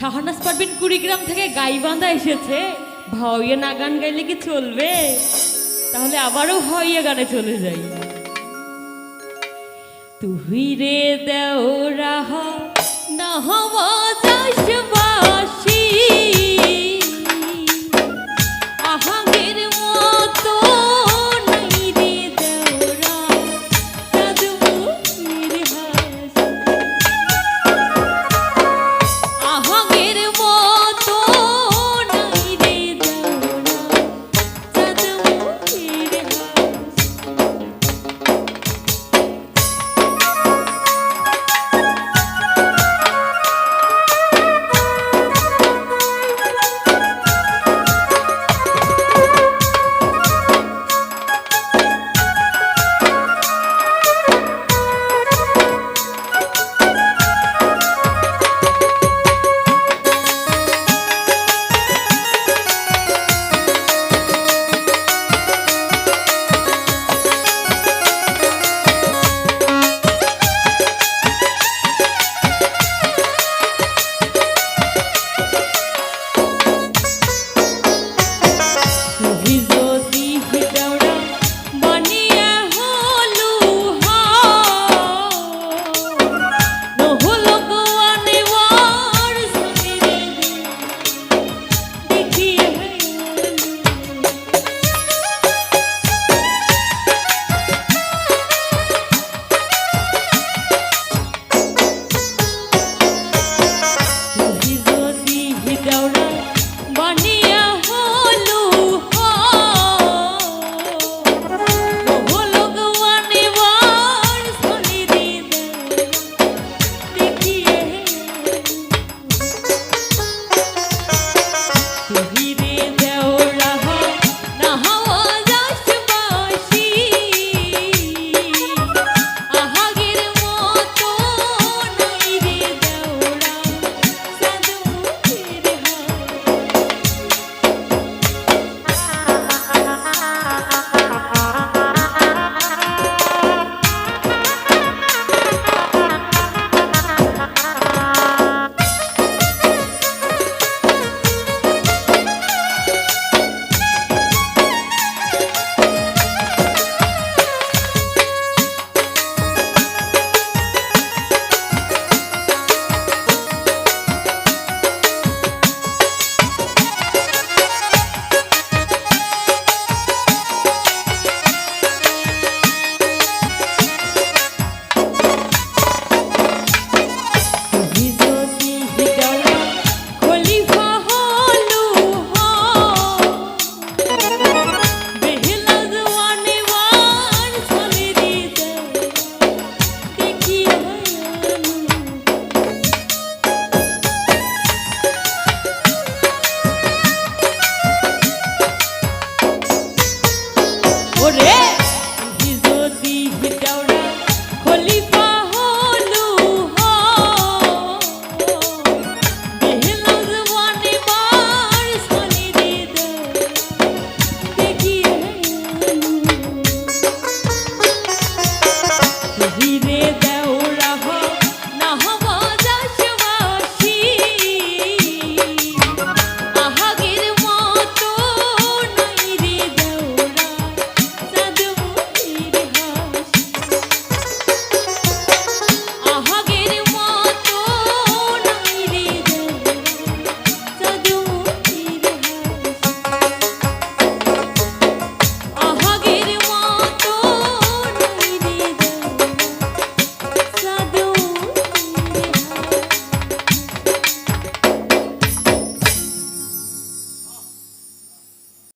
শাহনাজ পারবিন কুড়িগ্রাম থেকে গাইবান্ধা এসেছে। ভাওয়া না গান গাইলে কি চলবে? তাহলে আবারও ভাওয়া গানে চলে যাই। তুই রে দেও রাহা না হওয়া